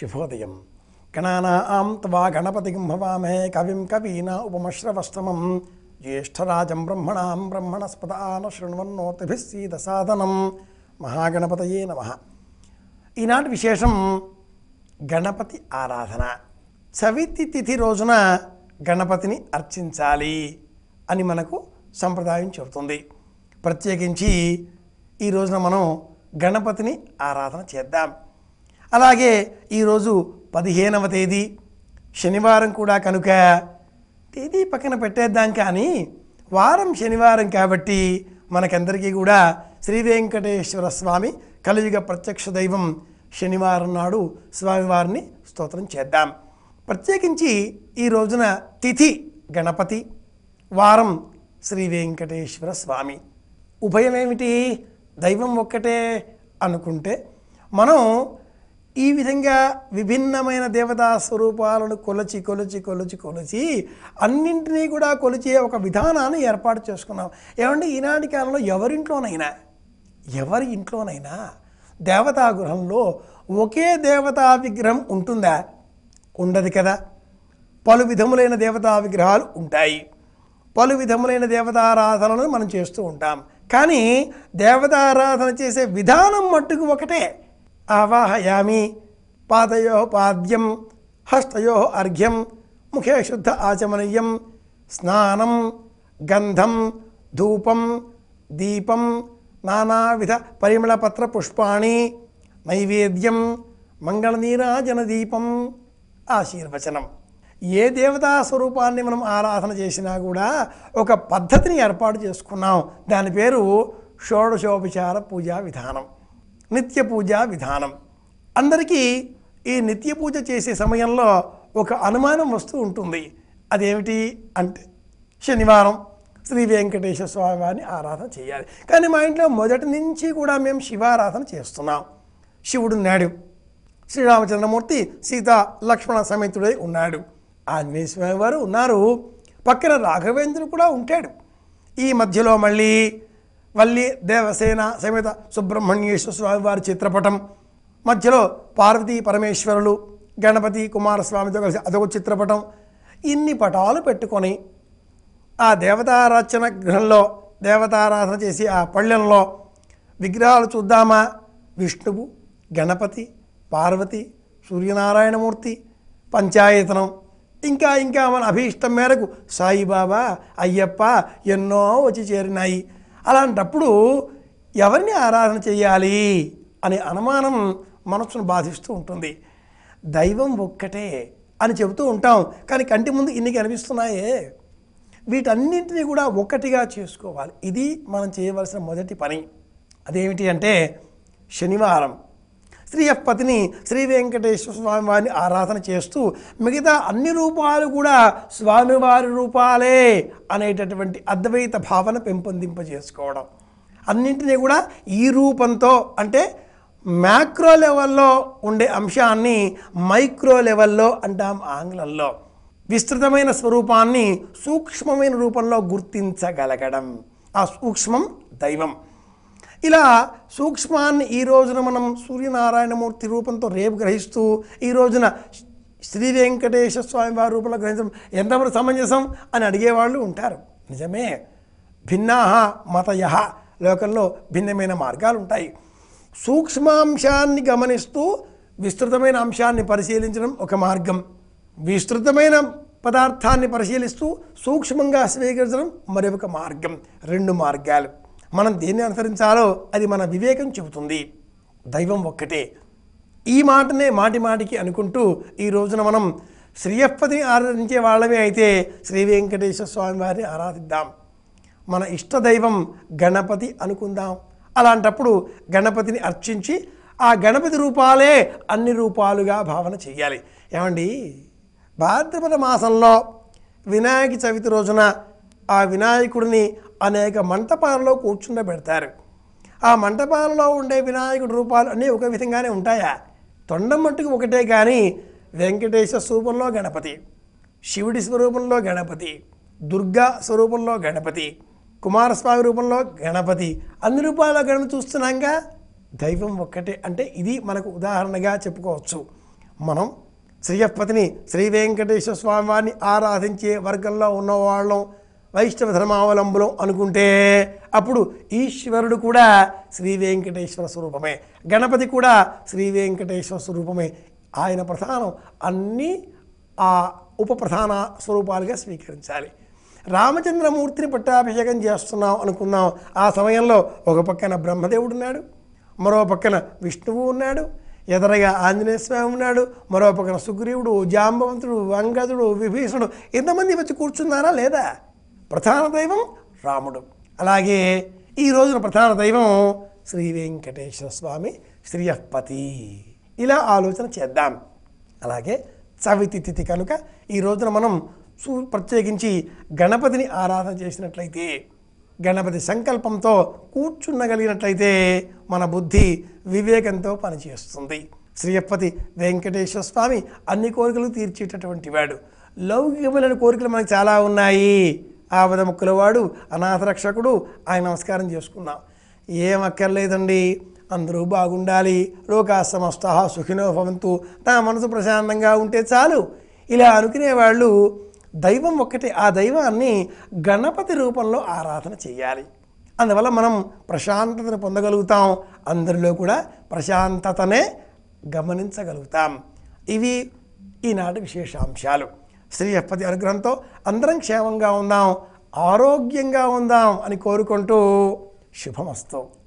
శుభోదయం గణానాం త్వా గణపతిం భవామహే కవిం కవీనా ఉపమశ్రవస్తమం. జ్యేష్ఠరాజం బ్రహ్మణాం బ్రహ్మణస్పదాన శృణ్వన్నోతిభిస్సీద సాధనం. మహాగణపతయే నమ. ఈనాటి విశేషం గణపతి ఆరాధన. చవితి తిథి రోజున గణపతిని అర్చించాలి అని మనకు సంప్రదాయం చెబుతుంది. ప్రత్యేకించి ఈ రోజున మనం గణపతిని ఆరాధన చేద్దాం. అలాగే ఈరోజు పదిహేనవ తేదీ శనివారం కూడా కనుక తేదీ పక్కన పెట్టేద్దాం కానీ వారం శనివారం కాబట్టి మనకందరికీ కూడా శ్రీ వెంకటేశ్వర స్వామి కలియుగ ప్రత్యక్ష దైవం శనివారం నాడు స్వామివారిని స్తోత్రం చేద్దాం. ప్రత్యేకించి ఈ రోజున తిథి గణపతి వారం శ్రీ వెంకటేశ్వర స్వామి. ఉభయం ఏమిటి దైవం ఒక్కటే అనుకుంటే మనం ఈ విధంగా విభిన్నమైన దేవతా స్వరూపాలను కొలచి కొలచి కొలచి కొలచి అన్నింటినీ కూడా కొలిచే ఒక విధానాన్ని ఏర్పాటు చేసుకున్నాం. ఏమంటే ఈనాటి కాలంలో ఎవరింట్లోనైనా ఎవరి ఇంట్లోనైనా దేవతా గృహంలో ఒకే దేవతా విగ్రహం ఉంటుందా? ఉండదు కదా. పలు విధములైన దేవతా విగ్రహాలు ఉంటాయి. పలు విధములైన దేవతారాధనలను మనం చేస్తూ ఉంటాం. కానీ దేవతారాధన చేసే విధానం మట్టుకు ఒకటే. ఆవాహయామి. పాదయో పాద్యం హస్తయో అర్ఘ్యం ముఖే శుద్ధ ఆచమనీయం స్నానం గంధం ధూపం దీపం నానావిధ పరిమళపత్ర పుష్పాణి నైవేద్యం మంగళనీరాజనదీపం ఆశీర్వచనం. ఏ దేవతా స్వరూపాన్ని మనం ఆరాధన చేసినా కూడా ఒక పద్ధతిని ఏర్పాటు చేసుకున్నాం. దాని పేరు షోడశోపచార పూజా విధానం. నిత్య పూజా విధానం. అందరికీ ఈ నిత్య పూజ చేసే సమయంలో ఒక అనుమానం వస్తూ ఉంటుంది. అదేమిటి అంటే శనివారం శ్రీ వెంకటేశ్వర స్వామివారిని ఆరాధన చేయాలి. కానీ మా ఇంట్లో మొదటి నుంచి కూడా మేము శివారాధన చేస్తున్నాం. శివుడు ఉన్నాడు. శ్రీరామచంద్రమూర్తి సీత లక్ష్మణ సమేతుడై ఉన్నాడు. ఆంజనేయ స్వామి వారు ఉన్నారు. పక్కన రాఘవేంద్రుడు కూడా ఉంటాడు. ఈ మధ్యలో మళ్ళీ వల్లి దేవసేన సమేత సుబ్రహ్మణ్యేశ్వర స్వామి వారి చిత్రపటం. మధ్యలో పార్వతీ పరమేశ్వరులు గణపతి కుమారస్వామితో కలిసి అదొక చిత్రపటం. ఇన్ని పటాలు పెట్టుకొని ఆ దేవతారాచన గృహంలో దేవతారాధన చేసి ఆ పళ్ళెంలో విగ్రహాలు చూద్దామా? విష్ణువు గణపతి పార్వతి సూర్యనారాయణమూర్తి పంచాయతనం. ఇంకా ఇంకా మన అభీష్టం మేరకు సాయిబాబా అయ్యప్ప ఎన్నో వచ్చి చేరినాయి. అలాంటప్పుడు ఎవరిని ఆరాధన చేయాలి అనే అనుమానం మనస్సును బాధిస్తూ ఉంటుంది. దైవం ఒక్కటే అని చెబుతూ ఉంటాం. కానీ కంటి ముందు ఇన్ని కనిపిస్తున్నాయే. వీటన్నింటినీ కూడా ఒక్కటిగా చేసుకోవాలి. ఇది మనం చేయవలసిన మొదటి పని. అదేమిటి అంటే శనివారం. శ్రీయపతిని శ్రీ వెంకటేశ్వర స్వామి వారిని ఆరాధన చేస్తూ మిగతా అన్ని రూపాలు కూడా స్వామివారి రూపాలే అనేటటువంటి అద్వైత భావన పెంపొందింపజేసుకోవడం. అన్నింటినీ కూడా ఈ రూపంతో అంటే మ్యాక్రో లెవెల్లో ఉండే అంశాన్ని మైక్రో లెవెల్లో అంటాం ఆంగ్లంలో. విస్తృతమైన స్వరూపాన్ని సూక్ష్మమైన రూపంలో గుర్తించగలగడం. ఆ సూక్ష్మం దైవం. ఇలా సూక్ష్మాన్ని ఈ రోజున మనం సూర్యనారాయణమూర్తి రూపంతో రేపు గ్రహిస్తూ ఈ రోజున శ్రీ వెంకటేశ్వర స్వామి వారి రూపంలో గ్రహించడం ఎంతవరకు సమంజసం అని అడిగేవాళ్ళు ఉంటారు. నిజమే. భిన్నాహ మతయ లోకంలో భిన్నమైన మార్గాలు ఉంటాయి. సూక్ష్మాంశాన్ని గమనిస్తూ విస్తృతమైన అంశాన్ని పరిశీలించడం ఒక మార్గం. విస్తృతమైన పదార్థాన్ని పరిశీలిస్తూ సూక్ష్మంగా స్వీకరించడం మరొక మార్గం. రెండు మార్గాలు. మనం దేన్ని అనుసరించాలో అది మన వివేకం చెబుతుంది. దైవం ఒక్కటే. ఈ మాటనే మాటి మాటికి అనుకుంటూ ఈ రోజున మనం శ్రీయప్పతిని ఆరాధించే వాళ్ళమే అయితే శ్రీ వెంకటేశ్వర స్వామి వారిని ఆరాధిద్దాం. మన ఇష్ట దైవం గణపతి అనుకుందాం. అలాంటప్పుడు గణపతిని అర్చించి ఆ గణపతి రూపాలే అన్ని రూపాలుగా భావన చేయాలి ఏమండి? భాద్రపద మాసంలో వినాయక చవితి రోజున ఆ వినాయకుడిని అనేక మంటపాలలో కూర్చుండబెడతారు. ఆ మంటపాలలో ఉండే వినాయకుడి రూపాలు అన్నీ ఒక విధంగానే ఉంటాయా? తొండం మట్టుకు ఒకటే కానీ వెంకటేశ్వర స్వరూపంలో గణపతి శివుడి స్వరూపంలో గణపతి దుర్గా స్వరూపంలో గణపతి కుమారస్వామి రూపంలో గణపతి అన్ని రూపాల్లో గణపతి చూస్తున్నాంగా? దైవం ఒక్కటే అంటే ఇది మనకు ఉదాహరణగా చెప్పుకోవచ్చు. మనం శ్రీయపతిని శ్రీ వెంకటేశ్వర స్వామి వారిని ఆరాధించే వర్గంలో ఉన్నవాళ్ళం. వైష్ణవ ధర్మావలంబులం అనుకుంటే అప్పుడు ఈశ్వరుడు కూడా శ్రీ వెంకటేశ్వర స్వరూపమే. గణపతి కూడా శ్రీ వెంకటేశ్వర స్వరూపమే. ఆయన ప్రధానం అన్నీ ఆ ఉప ప్రధాన స్వరూపాలుగా స్వీకరించాలి. రామచంద్రమూర్తిని పట్టాభిషేకం చేస్తున్నాం అనుకుందాం ఆ సమయంలో ఒక పక్కన బ్రహ్మదేవుడు ఉన్నాడు. మరో పక్కన విష్ణువు ఉన్నాడు. ఎదరగా ఆంజనేయ స్వామి ఉన్నాడు. మరో పక్కన సుగ్రీవుడు జాంబవంతుడు అంగదుడు విభీషణుడు. ఎంతమంది వచ్చి కూర్చున్నారా లేదా? ప్రధాన దైవం రాముడు. అలాగే ఈ రోజున ప్రధాన దైవం శ్రీ వెంకటేశ్వర స్వామి శ్రీయపతి ఇలా ఆలోచన చేద్దాం. అలాగే చవితి తిథి కనుక ఈ రోజున మనం సు ప్రత్యేకించి గణపతిని ఆరాధన చేసినట్లయితే గణపతి సంకల్పంతో కూర్చున్నగలిగినట్లయితే మన బుద్ధి వివేకంతో పనిచేస్తుంది. శ్రీయప్పతి వెంకటేశ్వర స్వామి అన్ని కోరికలు తీర్చేటటువంటి వాడు. లౌకికమైన కోరికలు మనకు చాలా ఉన్నాయి. ఆపద ముక్కులవాడు అనాథ రక్షకుడు. ఆయన నమస్కారం చేసుకున్నాం. ఏం అక్కర్లేదండి. అందరూ బాగుండాలి. లోకా సమస్త సుఖినో భవంతు. నా మనసు ప్రశాంతంగా ఉంటే చాలు. ఇలా అనుకునే వాళ్ళు దైవం ఒక్కటే. ఆ దైవాన్ని గణపతి రూపంలో ఆరాధన చేయాలి. అందువల్ల మనం ప్రశాంతతను పొందగలుగుతాం. అందరిలో కూడా ప్రశాంతతనే గమనించగలుగుతాం. ఇవి ఈనాటి విశేషాంశాలు. శ్రీ అప్పది అనుగ్రహంతో అందరం క్షేమంగా ఉందాం ఆరోగ్యంగా ఉందాం అని కోరుకుంటూ శుభమస్తు.